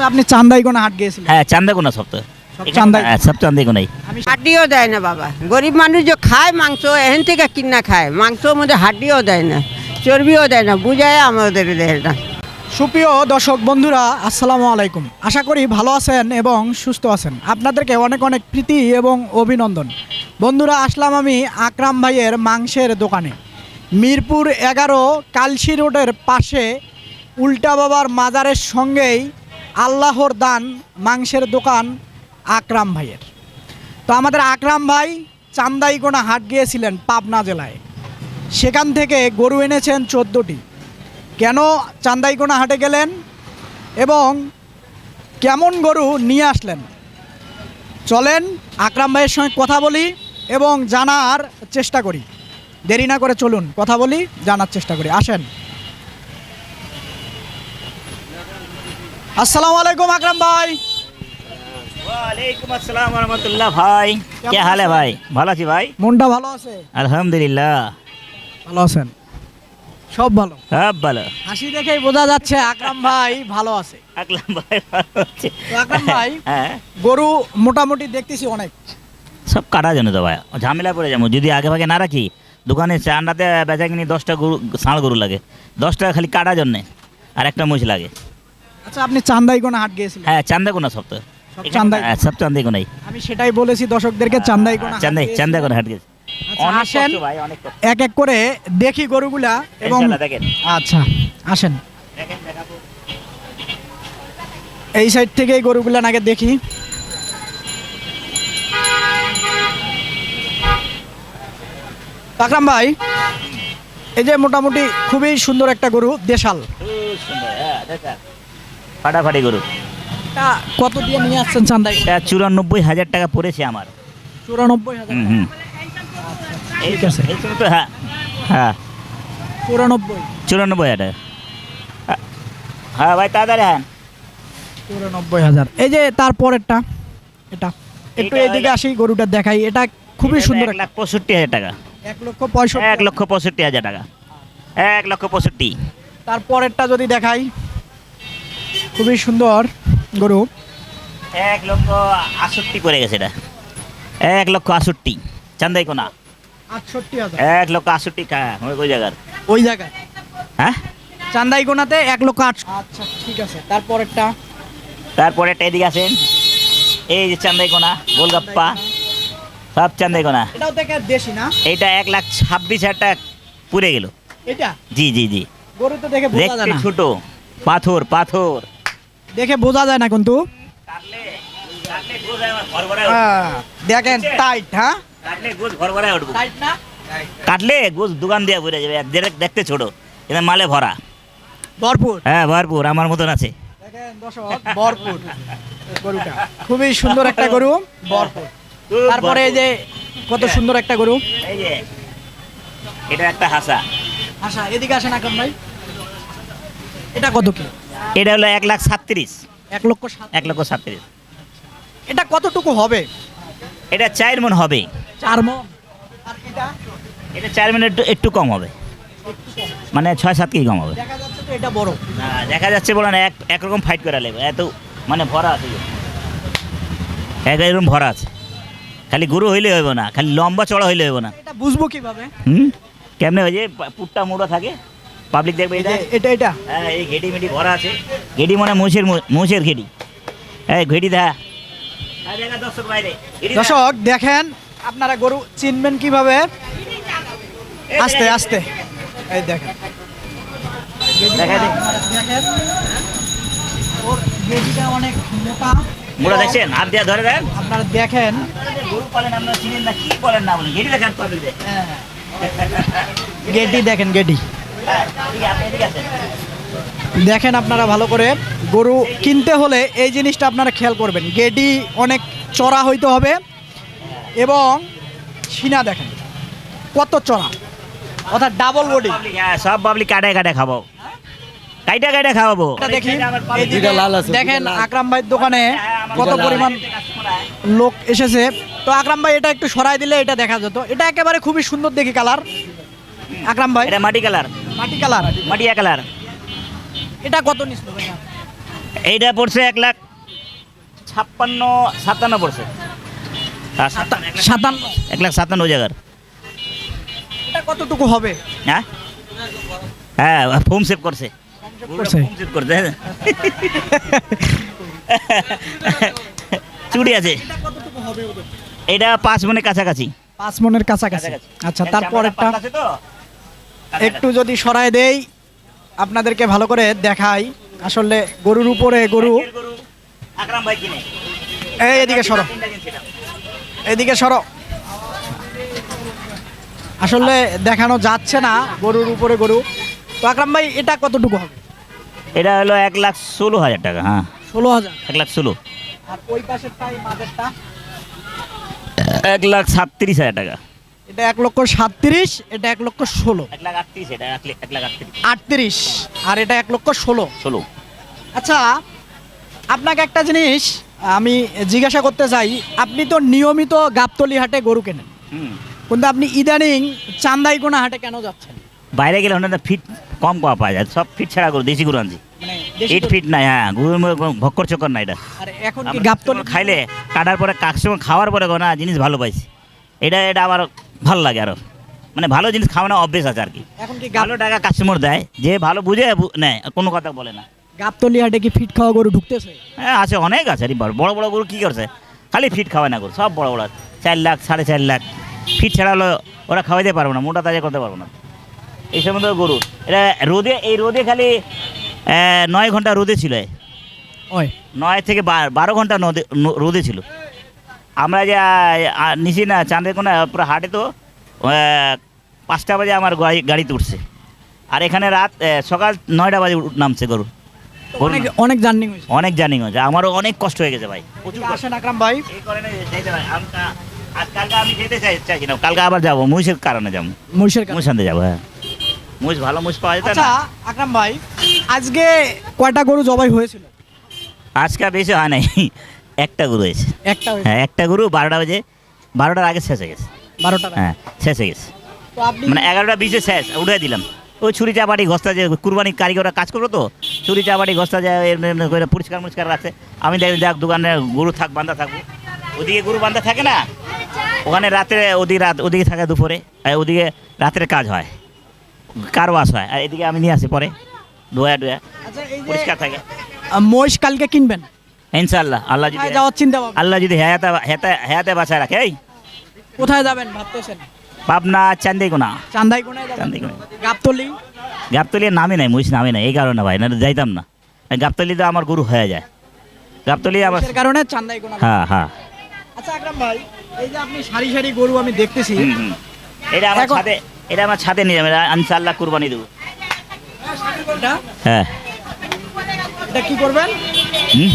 আচ্ছা আপনি চান্দাইগোনা হাট গিয়েছিলেন? হ্যাঁ তো সব চান্দাই হ্যাঁ, সব হাড্ডিও দেয় না বাবা। গরিব মানুষ যে খায় মাংস এখান থেকে কিনা খায়। মাংসর মধ্যে হাড্ডিও দেয় না চর্বিও দেয় না বুঝায় আমাদের দেয় না সুপ্রিয় দর্শক বন্ধুরা আসসালামু আলাইকুম। আশা করি ভালো আছেন এবং সুস্থ আছেন। আপনাদেরকে অনেক অনেক প্রীতি এবং অভিনন্দন। বন্ধুরা আসলাম আমি আকরাম ভাইয়ের মাংসের দোকানে। মিরপুর এগারো কালসি রোডের পাশে উল্টা বাবার মাজারের সঙ্গেই আল্লাহর দান, মাংসের দোকান আকরাম ভাইয়ের। তো আমাদের আকরাম ভাই চান্দাইকোনা হাট গিয়েছিলেন পাবনা জেলায়। সেখান থেকে গরু এনেছেন চোদ্দোটি। কেন চান্দাইকোনা হাটে গেলেন এবং কেমন গরু নিয়ে আসলেন? চলেন আকরাম ভাইয়ের সঙ্গে কথা বলি এবং জানার চেষ্টা করি। দেরি না করে চলুন, কথা বলি, জানার চেষ্টা করি। আসেন। আসসালামু আলাইকুম আকরাম ভাই। ওয়ালাইকুম আসসালাম রহমতুল্লাহ ভাই। কে হালে ভাই? ভালো আছি ভাই? মনটা ভালো আছে? আলহামদুলিল্লাহ। ভালো আছেন? সব ভালো? সব ভালো। হাসি দেখেই বোঝা যাচ্ছে আকরাম ভাই ভালো আছে। আকলাম ভাই ভালো আছে। আকরাম ভাই হ্যাঁ। গরু মোটামুটি দেখতেছি অনেক। সব কাটার জন্য তো ভাই। ঝামেলা পড়ে যাব। যদি আগে ভাগে না রাখি দোকানে চান্ডাতে বেচা কিনি দশটা গরু ষাঁড় গরু লাগে। দশটা খালি কাটার জন্যে। আর একটা মুছ লাগে। আচ্ছা আপনি চান্দাইকোনা হাট গিয়েছিলেন? হ্যাঁ চান্দাই হ্যাঁ, সব চান্দাকোনাই আমি সেটাই বলেছি দর্শকদেরকে চান্দাইকোনা হাট চান্দাই। চান্দাকোনা হাট গেছে আচ্ছা, আসেন। এক এক করে দেখি গরুগুলা এবং আচ্ছা আসেন। এই সাইড থেকে এই গরুগুলা আগে দেখি। আকরাম ভাই এই যে মোটামুটি খুবই সুন্দর একটা গরু দেশাল। সুন্দর হ্যাঁ ফাটাফাটি গরু তা কত দিয়ে নিয়ে আসছেন চান্দাই এটা চুরানব্বই হাজার টাকা পড়েছে আমার। চুরানব্বই হাজার হুম এই তো হ্যাঁ। হ্যাঁ। চুরানব্বই। চুরানব্বই হাজার হ্যাঁ, ভাই তাড়াতাড়ি হ্যাঁ চুরানব্বই হাজার। এই যে তারপরেরটা এটা। একটু এদিকে আসি গরুটা দেখাই। এটা খুবই সুন্দর এক লাখ পঁয়ষট্টি হাজার টাকা। এক লক্ষ পঁয়ষট্টি এক লক্ষ পঁয়ষট্টি হাজার টাকা। এক লক্ষ পঁয়ষট্টি। তারপরেরটা যদি দেখাই। খুবই সুন্দর গরু। এক লক্ষ আষট্টি পড়ে গেছে এটা। এক লক্ষ আষট্টি চান্দাই কোনা? আটষট্টি এক লক্ষ আষট্টি হ্যাঁ ওই জায়গার। ওই জায়গায়? হ্যাঁ? চান্দাইকোনাতে এক লক্ষ আট আচ্ছা ঠিক আছে। তারপরেরটা? তারপরে একটা এদিকে আছেন এই যে চান্দাই কোনা গোলগাপ্পা। সব চান্দাই কোনা। এটাও থেকে দেশি না? এইটা এক লাখ ছাব্বিশ হাজার টাকা পুড়ে গেল। এটা? জি জি জি। গরু তো দেখে ছোট। পাথর পাথর। দেখে বোঝা যায় না কিন্তু। হ্যাঁ, দেখেন টাইট হ্যাঁ? কাটলে গোছ দোকান দিয়ে ভরে যাবে দেখতে ছোট কিন্তু মালে ভরা। ভরপুর? হ্যাঁ ভরপুর আমার মতন আছে। দেখেন দর্শক ভরপুর গরুটা। খুবই সুন্দর একটা গরু ভরপুর। তারপরে এই যে কত সুন্দর একটা গরু। এই যে এটা একটা হাসা। আচ্ছা এদিকে আসেন আকরাম ভাই। এটা কত কি এটা হলো এক লাখ সাতত্রিশ। এক লক্ষ সাত এক লক্ষ সাতত্রিশ। এটা কতটুকু হবে? এটা চার মন হবে। চার মন আর এটা? এটা চার মন একটু একটু কম হবে। মানে ছয় সাত কেজি কম হবে। দেখা যাচ্ছে তো এটা বড়। না দেখা যাচ্ছে বলে না এক একরকম ফাইট করা লাগবে। এত মানে ভরা আছে এক এরকম ভরা আছে। খালি গরু হইলে হইব না খালি লম্বা চড়া হইলে হইব না। এটা বুঝব কীভাবে? হুম? কেমনে ওই যে পা- পুটটা মোড়া থাকে? পাবলিক দেখবে এটা? এটা এটা। হ্যাঁ এই ঘেটি মেটি ভরা আছে। ঘেটি মানে মোষের মোষের ঘেটি। এই ঘেটি দা হ্যাঁ, দেখা দর্শক বাইরে দর্শক দেখেন আপনারা গরু চিনবেন কীভাবে? আস্তে আস্তে। এই দেখেন। দেখা দেখেন। ওর অনেক মোটা। দেখছেন? হাত দিয়ে ধরে দেন। আপনারা দেখেন। গরু পালেন আপনারা চিনেন না কি বলেন না বলেন? ঘেটি দেখেন পাবলিক দেখেন গেডি হ্যাঁ দেখেন আপনারা ভালো করে গরু কিনতে হলে এই জিনিসটা আপনারা খেয়াল করবেন। গেডি অনেক চড়া হইতে হবে এবং সিনা দেখেন কত চড়া। অর্থাৎ ডাবল বডি হ্যাঁ সব পাবলিক কাটায় কাটায় খাব। কাইটা কাইটা খাওয়াবো। দেখি দেখেন আকরাম ভাইয়ের দোকানে কত পরিমাণ লোক এসেছে। তো আকরাম ভাই এটা একটু সরাই দিলে এটা দেখা যেত। এটা একেবারে খুবই সুন্দর দেখি কালার। আকরাম ভাই। এটা মাটি কালার। মাটি কালার? মাটিয়া কালার। এটা কত নিছিল ভাইয়া এইটা পড়ছে এক লাখ ছাপ্পান্ন সাতান্ন পড়ছে। সাতান্ন, এক লাখ- সাতান্ন। এক লাখ সাতান্ন জায়গার। এটা কতটুকু হবে? হ্যাঁ? হ্যাঁ ফোম সেভ করছে। করছে। ফোম সেভ করছে। চুড়ি আছে। এটা পাঁচ মনে কাছাকাছি। পাঁচ মনের কাছাকাছি। আচ্ছা চামড়াটা পাতলা আছে তো? একটু যদি সরায় দেই আপনাদেরকে ভালো করে দেখাই। আসলে গরুর উপরে গরু। এই এদিকে সরো। এদিকে সরো। আসলে দেখানো যাচ্ছে না গরুর উপরে গরু। তো আকরাম ভাই এটা কতটুকু হবে? এটা হলো এক লাখ ষোলো হাজার টাকা হ্যাঁ। ষোলো হাজার? এক লাখ ষোলো। আর ওই পাশেরটা এই মাঝেরটা এক লাখ সাতত্রিশ হাজার টাকা। এটা এক লক্ষ সাতত্রিশ এটা এক লক্ষ ষোলো। এক লাখ আটত্রিশ এটা এক লাখ- এক লাখ আটত্রিশ। আটত্রিশ আর এটা এক লক্ষ ষোলো। ষোলো। আচ্ছা আপনাকে একটা জিনিস আমি জিজ্ঞাসা করতে চাই আপনি তো নিয়মিত গাবতলি হাটে গরু কেনেন? কিন্তু আপনি ইদানিং চান্দাইকোনা হাটে কেন যাচ্ছেন? বাইরে গেলে ওখানে ফিট কম কম পাওয়া যায় সব ফিট ছাড়া গরু দেশি গরু আনছি। মানে দেশি ইট গরু। ফিট নাই হ্যাঁ গরুর ভক্কর চক্কর নাই এটা। এখন গাবতলি খাইলে কাটার পরে কাস্টমার খাওয়ার পরে গো না জিনিস ভালো পাইছি। এটা এটা আবার ভালো লাগে আরও। মানে ভালো জিনিস খাওয়ানো অভ্যেস আছে আর কি। এখন কি ভালো টাকা কাস্টমার দেয় যে ভালো বুঝে নেয় কোনো কথা বলে না। গাবতলি হাটে কি ফিট খাওয়া গরু ঢুকতেছে? হ্যাঁ আছে অনেক আছে আরে বড় বড় গরু কী করছে? খালি ফিট খাওয়ায় না গরু সব বড় বড়। চার লাখ সাড়ে চার লাখ। ফিট ছাড়া হলো ওরা খাওয়াইতে পারব না মোটা তাজা করতে পারব না। এই সময় গরু এটা রোদে এই রোদে খালি নয় ঘণ্টা রোদে ছিল। ওই। নয় থেকে বারো ঘণ্টা রোদে ছিল। আমরা যে নিচি না চাঁদের কোনো পুরো হাটে তো পাঁচটা বাজে আমার গাড়ি গাড়িতে উঠছে আর এখানে রাত সকাল নয়টা বাজে উঠ- নামছে গরু। অনেক জার্নি হয়েছে। অনেক জার্নি হয়েছে। আমারও অনেক কষ্ট হয়ে গেছে ভাই। প্রচুর আসেন আকরাম ভাই। কালকে আমি যেতে চাই চাইছি না কালকে আবার যাব মহিষের কারণে যাব। মহিষের কাছে। মহিষ যাব হ্যাঁ। মহিষ ভালো মহিষ পাওয়া যেত আচ্ছা না আকরাম ভাই আজকে কয়টা গরু জবাই হয়েছিল? আজকে বেশি হয় নাই। একটা গরু হয়েছে। একটা হয়েছে হ্যাঁ একটা গরু বারোটা বাজে বারোটার আগে শেষ হয়ে গেছে। বারোটা হ্যাঁ শেষ হয়ে গেছে। তো আপনি মানে এগারোটা বিশে শেষ উঠে দিলাম। ওই ছুরি চাপাটি গস্তা যে কুরবানি কারিগররা কাজ করব তো ছুরি চাপাটি গস্তা যায় এমনি এমনি করে পরিষ্কার পরিষ্কার রাখছে। আমি দেখি দেখ দোকানে গরু থাক বান্ধা থাকব ওদিকে গরু বান্ধা থাকে না? ওখানে রাতে ওদিকে রাত ওদিকে থাকে দুপুরে আর ওদিকে রাতের কাজ হয়। কার কারবাস হয়? আর এদিকে আমি নিয়ে আসি পরে। ধোয়া ডোয়া আচ্ছা এই যে পরিষ্কার থাকে। আহ, মহিষ কালকে কিনবেন? ইনশাল্লাহ আল্লাহ যদি কোথায় যাওয়ার চিন্তা ভাবনা? আল্লাহ যদি হেয়াতে হেয়াতে হেয়াতে বাঁচায় রাখে এই। কোথায় যাবেন? ভাবতেছেন? পাবনা চান্দিকোনা চান্দাইকোনায় যাবেন? চান্দিকোনা গাবতলি? গাবতলির নামই নাই মহিষ নামই নাই এই কারণে ভাই না যাইতাম না। গাবতলিতে আমার গরু হয়ে যায়। গাবতলি আমার কারণে চান্দাইকোনা হ্যাঁ হ্যাঁ। আচ্ছা আকরাম ভাই এই যে আপনি সারি সারি গরু আমি দেখতেছি। হুম, হুম। এটা আমার এখন- ছাদে এটা আমার ছাদে নিয়ে যাবে ইনশাল্লাহ কুরবানি দেবো। এটা হ্যাঁ। এটা কি করবেন?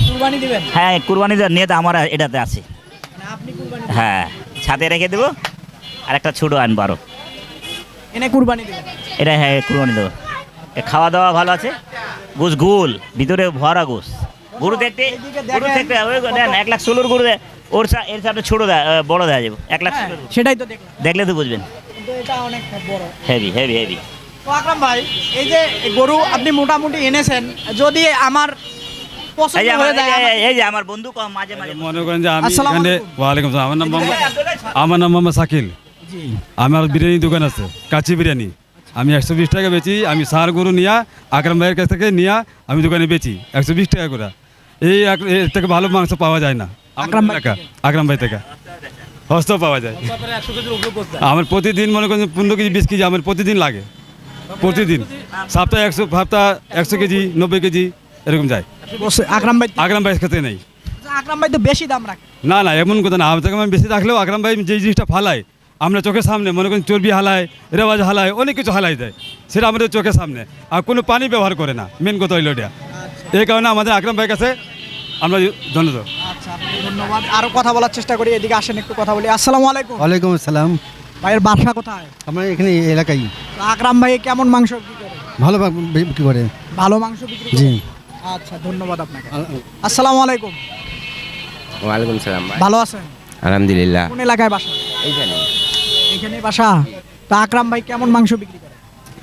কুরবানি দিবেন? হ্যাঁ কুরবানি দেওয়ার নিয়ে তো আমার এটাতে আছে। মানে আপনি কুরবানি হ্যাঁ ছাদে রেখে দেবো আর একটা ছোটো আনব আরও। এনে কুরবানি দিবেন? এটা হ্যাঁ কুরবানি দেবো। খাওয়া দাওয়া ভালো আছে? গোস গোল ভিতরে ভরা গোস। গরু দেখতে গরু দেখতে ওই দেন এক লাখ ষোলোর গরু দেয় ওর এর সাথে ছোটো দেয় বড় দেওয়া যাবে এক লাখ হ্যাঁ। সেটাই তো দেখলে তো বুঝবেন। এটা অনেক বড়। হেভি হেভি হেভি তো আকরাম ভাই এই যে গরু আপনি মোটামুটি এনেছেন যদি আমার এই যে আমার এই যে- আমাকে- এই যে আমার বন্ধু কম মাঝে মাঝে মনে করেন যে আমি আসসালামু এখানে ওয়ালাইকুম সালাম। আমার নাম মোহাম্মদ আমার নাম মোহাম্মদ শাকিল। জি। আমার বিরিয়ানি দোকান আছে কাচি বিরিয়ানি। আমি একশো বিশ টাকা বেচি আমি সার গরু নিয়া আকরাম ভাইয়ের কাছ থেকে নিয়া আমি দোকানে বেচি একশো বিশ টাকা করে। এই এক- এর থেকে ভালো মাংস পাওয়া যায় না। আকরাম আকরাম ভাই এলাকা আকরাম ভাই থেকে। হস্ত পাওয়া যায়। আমার প্রতিদিন মনে করেন পনেরো কেজি বিশ কেজি আমার প্রতিদিন লাগে। প্রতিদিন। সপ্তাহে একশো সপ্তাহ একশো কেজি নব্বই কেজি এরকম যায়। আকরাম ভাই আকরাম ভাইয়ের কাছে নেই। আচ্ছা, আকরাম ভাই তো বেশি দাম রাখে। না না এমন কথা না আমি বেশি রাখলেও আকরাম ভাই যে জিনিসটা ফালায় আমরা চোখের সামনে মনে করেন চর্বি হালায় রেওয়াজ হালায় অনেক কিছু হালাই দেয় সেটা আমাদের চোখের সামনে। আর কোনো পানি ব্যবহার করে না মেন কথা হইল এটা। এই কারণে আমাদের আকরাম ভাই কাছে আমরা ধন্যবাদ। আচ্ছা ধন্যবাদ। আরও কথা বলার চেষ্টা করি এদিকে আসেন একটু কথা বলি। আসসালামু আলাইকুম। ওয়ালাইকুম আসসালাম। ভাইয়ের বাসা কোথায়? আমরা এখানে এলাকায়। তো আকরাম ভাই কেমন মাংস বিক্রি করে? ভালো বিক্রি করে। ভালো মাংস বিক্রি করে? জি। আচ্ছা ধন্যবাদ আপনাকে। আসসালামু আলাইকুম। ওয়ালাইকুম সালাম ভাই। ভালো আছেন? আলহামদুলিল্লাহ। কোন এলাকায় বাসা? এইখানে। এখানে বাসা? তা আকরাম ভাই কেমন মাংস বিক্রি করে?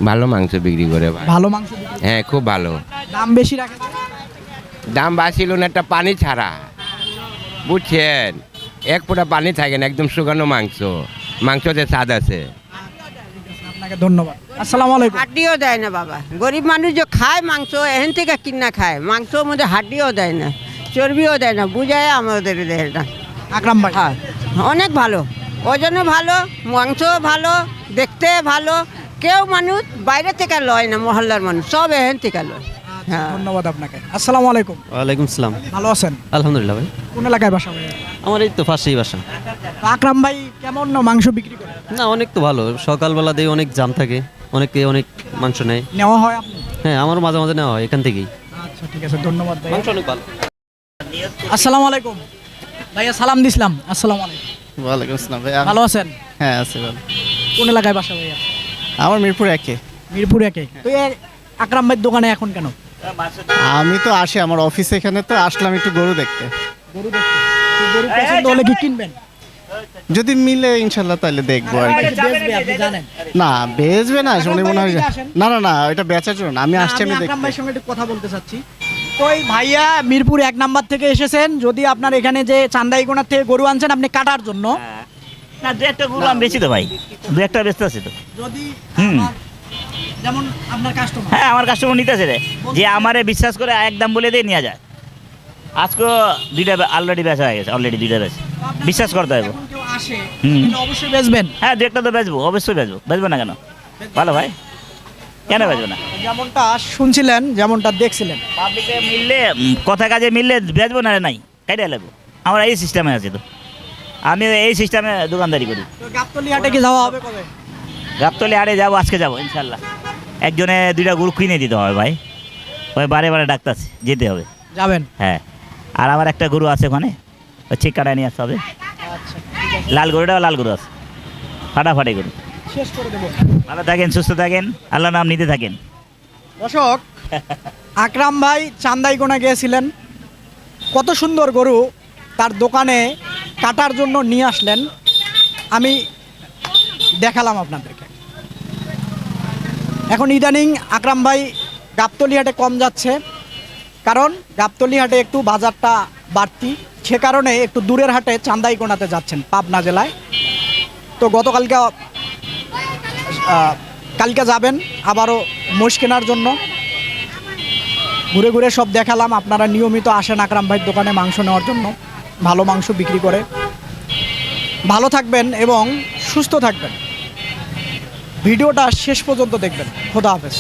ভালো মাংস বিক্রি করে ভাই। ভালো মাংস বিক্রি হ্যাঁ খুব ভালো। দাম বেশি রাখে দাম বাড়ছিল না একটা পানি ছাড়া। বুঝছেন? এক ফোঁটা পানি থাকে না একদম শুকানো মাংস। মাংসতে স্বাদ আছে। আপনাকে ধন্যবাদ। আসসালামু আলাইকুম। হাড্ডিও দেয় না বাবা। গরিব মানুষ যে খায় মাংস এখান থেকে কিনা খায়। মাংসর মধ্যে হাড্ডিও দেয় না চর্বিও দেয় না বুঝায় আমাদের দেয় না আকরাম ভাই। হ্যাঁ অনেক ভালো। ওজনও ভালো মাংসও ভালো দেখতে ভালো। কেউ মানুষ বাইরে থেকে লয় না মহল্লার মানুষ সব এখান থেকে লয়। হ্যাঁ। ধন্যবাদ আপনাকে। আসসালামু আলাইকুম। ওয়ালাইকুম সালাম। ভালো আছেন? আলহামদুলিল্লাহ ভাই। কোন এলাকায় বাসা ভাই? আমার এই তো পাশেই বাসা। আকরাম ভাই কেমন না মাংস বিক্রি করে? না অনেক তো ভালো। সকালবেলা দিয়ে অনেক জাম থাকে অনেকে অনেক মাংস নেয়। নেওয়া হয় আপনি? হ্যাঁ আমার মাঝে মাঝে নেওয়া হয় এখান থেকেই। আচ্ছা ঠিক আছে ধন্যবাদ ভাই। মাংস অনেক ভালো। আসসালামু আলাইকুম। ভাইয়া সালাম দিছিলাম। আসসালামু আলাইকুম। ওয়ালাইকুম আসসালাম ভাইয়া। ভালো আছেন? হ্যাঁ আছে ভালো। কোন এলাকায় বাসা ভাইয়া? আমার মিরপুর একে। মিরপুর একে। তো আকরাম ভাইয়ের দোকানে এখন কেন? আমি তো আসি আমার অফিস এখানে তো আসলাম একটু গরু দেখতে। গরু দেখতে। গরু পছন্দ হলে কি কিনবেন। যদি মিলে ইনশাল্লাহ তাহলে দেখব আর কি। বেচবে আপনি জানেন। না বেচবে না উনি মনে হয় না না না এটা বেচার জন্য না, আমি আসছি আমি দেখতে। ভাইয়ের সঙ্গে একটু কথা বলতে চাচ্ছি। এই ভাইয়া মিরপুর এক নাম্বার থেকে এসেছেন। যদি আপনার এখানে যে চান্দাইগোনার থেকে গরু আনছেন আপনি কাটার জন্য। না দু একটা গরু আমি বেশি তো ভাই। দু একটা ব্যস্ত আছে তো। যদি হুম। আমার- যেমন আপনার কাস্টমার হ্যাঁ আমার কাস্টমার নিতেছে রে। যে আমারে বিশ্বাস করে একদম বলে দিয়ে নেওয়া যায়। আজকে দুইটা অলরেডি বেচা হয়ে গেছে অলরেডি দুইটা বেচা। বিশ্বাস করতে হবে। অবশ্যই বেচবেন। হ্যাঁ দু একটা তো বেচবো অবশ্যই বেচবো। বেচবো না কেন? ভালো ভাই? কেন বেচবো না? যেমনটা শুনছিলেন যেমনটা দেখছিলেন। পাবলিকে মিললে কথা কাজে মিললে বেচবো না নাই কাইটা লাগবো আমরা এই সিস্টেমে আছি তো। আমি এই সিস্টেমে দোকানদারি করি। গাবতলি হাটে কি যাওয়া হবে কবে? গাবতলি আড়ে যাব আজকে যাব ইনশাল্লাহ। একজনে দুইটা গরু কিনে দিতে হবে ভাই। ওই বারে বারে ডাক্তার যেতে হবে। যাবেন? হ্যাঁ। আর আমার একটা গরু আছে ওখানে। ওই ঠিক কাটায় নিয়ে আসতে হবে। আচ্ছা লাল গরুটাও লাল গরু আছে। ফাটাফাটি গরু। ভালো থাকেন সুস্থ থাকেন। আল্লাহ নাম নিতে থাকেন। দর্শক আকরাম ভাই চান্দাইগোনা গিয়েছিলেন। কত সুন্দর গরু তার দোকানে কাটার জন্য নিয়ে আসলেন। আমি দেখালাম আপনাদেরকে। এখন ইদানিং আকরাম ভাই গাবতলি হাটে কম যাচ্ছে। কারণ গাবতলি হাটে একটু বাজারটা বাড়তি। সে কারণে একটু দূরের হাটে চান্দাইগোনাতে যাচ্ছেন পাবনা জেলায়। তো গতকালকে কালকে যাবেন আবারও মোষ কেনার জন্য। ঘুরে ঘুরে সব দেখালাম, আপনারা নিয়মিত আসেন আকরাম ভাইয়ের দোকানে মাংস নেওয়ার জন্য, ভালো মাংস বিক্রি করে। ভালো থাকবেন এবং সুস্থ থাকবেন। ভিডিওটা শেষ পর্যন্ত দেখবেন। খোদা হাফেজ।